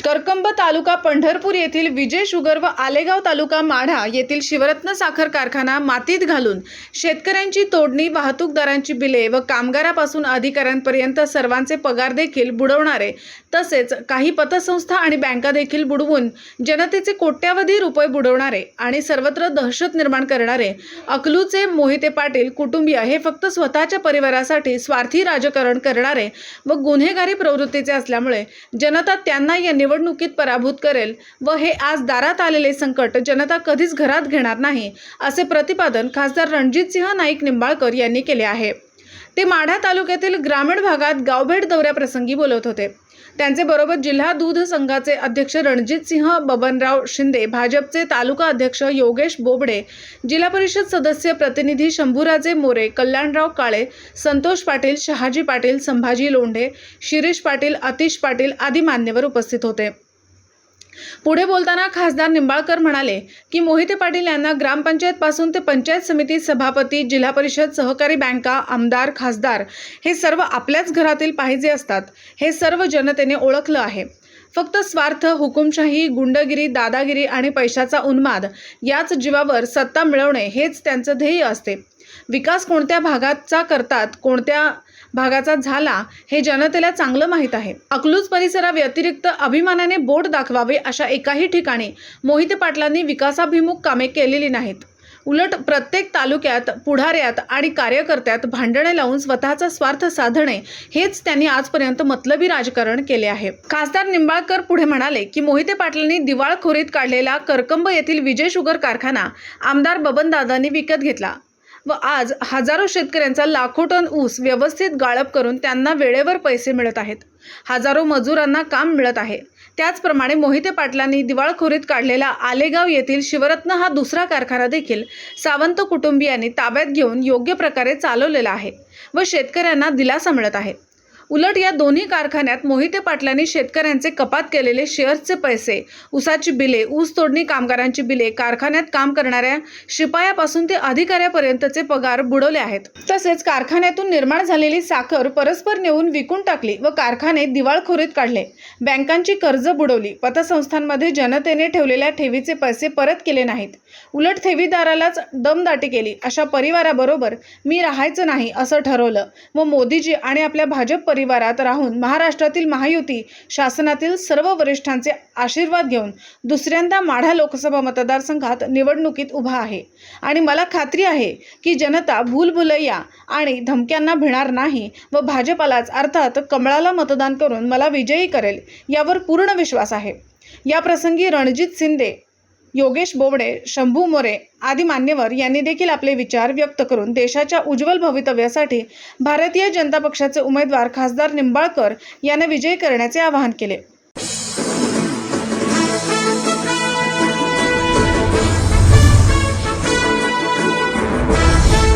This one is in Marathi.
करकंब तालुका पंढरपूर येथील विजय शुगर व आलेगाव तालुका माढा येथील शिवरत्न साखर कारखाना मातीत घालून शेतकऱ्यांची तोडणी वाहतूकदारांची बिले व कामगारापासून अधिकाऱ्यांपर्यंत सर्वांचे पगार देखील बुडवणारे तसेच काही पतसंस्था आणि बँका देखील बुडवून जनतेचे कोट्यावधी रुपये बुडवणारे आणि सर्वत्र दहशत निर्माण करणारे अकलूचे मोहिते पाटील कुटुंबीय हे फक्त स्वतःच्या परिवारासाठी स्वार्थी राजकारण करणारे व गुन्हेगारी प्रवृत्तीचे असल्यामुळे जनता त्यांना या निवडणुकीत पराभूत करेल व हे आज दारात आलेले संकट जनता कधीच घरात घेणार नाही असे प्रतिपादन खासदार रणजितसिंह नाईक निंबाळकर यांनी केले आहे. ते माढा तालुक्यातील ग्रामीण भागात गावभेट दौऱ्याप्रसंगी बोलत होते. त्यांचे बरोबर जिल्हा दूध संघाचे अध्यक्ष रणजितसिंह बबनराव शिंदे भाजपचे तालुका अध्यक्ष योगेश बोबडे जिल्हा परिषद सदस्य प्रतिनिधी शंभूराजे मोरे कल्याणराव काळे संतोष पाटील शहाजी पाटील संभाजी लोंढे शिरीष पाटील अतिश पाटील आदी मान्यवर उपस्थित होते. पुढे बोलताना खासदार निंबाळकर म्हणाले की मोहिते पाटील यांना ग्रामपंचायतपासून ते पंचायत समिती सभापती जिल्हा परिषद सहकारी बँका आमदार खासदार हे सर्व आपल्याच घरातील पाहिजे असतात. हे सर्व जनतेने ओळखलं आहे. फक्त स्वार्थ हुकुमशाही गुंडगिरी दादागिरी आणि पैशाचा उन्माद याच जीवावर सत्ता मिळवणे हेच त्यांचं ध्येय असते. विकास कोणत्या भागाचा करतात कोणत्या भागाचा झाला हे जनतेला चांगलं माहीत आहे. अकलूज परिसराव्यतिरिक्त अभिमानाने बोट दाखवावे अशा एकाही ठिकाणी मोहिते पाटलांनी विकासाभिमुख कामे केलेली नाहीत. उलट प्रत्येक तालुक्यात पुढाऱ्यात आणि कार्यकर्त्यात भांडणे लावून स्वतःचा स्वार्थ साधणे हेच त्यांनी आजपर्यंत मतलबी राजकारण केले आहे. खासदार निंबाळकर पुढे म्हणाले की मोहिते पाटलांनी दिवाळखोरीत काढलेला करकंब येथील विजय शुगर कारखाना आमदार बबनदादांनी विकत घेतला. व आज हजारो शेतकऱ्यांचा लाखो टन ऊस व्यवस्थित गाळप करून त्यांना वेळेवर पैसे मिळत आहेत. हजारो मजुरांना काम मिळत आहे. त्याचप्रमाणे मोहिते पाटलांनी दिवाळखोरीत काढलेला आलेगाव येथील शिवरत्न हा दुसरा कारखाना देखील सावंत कुटुंबियांनी ताब्यात घेऊन योग्य प्रकारे चालवलेला आहे व शेतकऱ्यांना दिलासा मिळत आहे. उलट या दोन्ही कारखान्यात मोहिते पाटलांनी शेतकऱ्यांचे कपात केलेले शेअर्सचे पैसे ऊसाची बिले ऊस तोडणी कामगारांची बिले कारखान्यात काम करणाऱ्या शिपायापासून ते अधिकाऱ्यापर्यंतचे पगार बुडवले आहेत. तसेच कारखान्यातून निर्माण झालेली साखर परस्पर नेऊन विकून टाकली व कारखाने दिवाळखोरीत काढले. बँकांची कर्ज बुडवली. पतसंस्थांमध्ये जनतेने ठेवलेल्या ठेवीचे पैसे परत केले नाहीत. उलट ठेवीदारालाच दमदाटी केली. अशा परिवाराबरोबर मी राहायचं नाही असं ठरवलं. व मोदीजी आणि आपल्या भाजप परिवारात राहून महाराष्ट्रातील महायुती शासनातील सर्व वरिष्ठांचे आशीर्वाद घेऊन दुसऱ्यांदा माढा लोकसभा मतदारसंघात निवडणुकीत उभा आहे. आणि मला खात्री आहे की जनता भूलभुलैया आणि धमक्यांना भिणार नाही व भाजपालाच अर्थात कमळाला मतदान करून मला विजयी करेल यावर पूर्ण विश्वास आहे. या प्रसंगी रणजित शिंदे योगेश बोबडे शंभू मोरे आदी मान्यवर यांनी देखील आपले विचार व्यक्त करून देशाच्या उज्ज्वल भवितव्यासाठी भारतीय जनता पक्षाचे उमेदवार खासदार निंबाळकर यांना विजयी करण्याचे आवाहन केले.